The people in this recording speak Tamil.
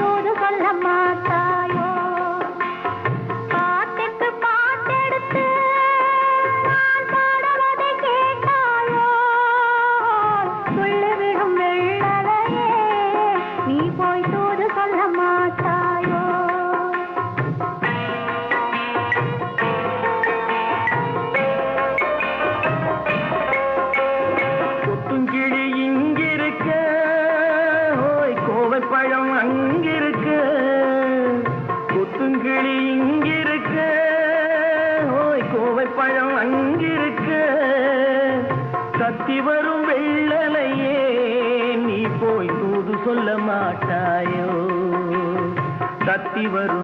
சோறு சொல்ல மாட்டாயோ? பாட்டுக்கு பாட்டெடுத்து பாடுவதை கேட்டாயோ? சொல்லு விடும் வெள்ளலையே நீ போய் சோறு சொல்ல மாட்டாயோ? பழம் அங்க பழம் அங்கிருக்க. சத்தி வரும் வெள்ளலையே நீ போய் தூது சொல்ல மாட்டாயோ? சத்தி வரும்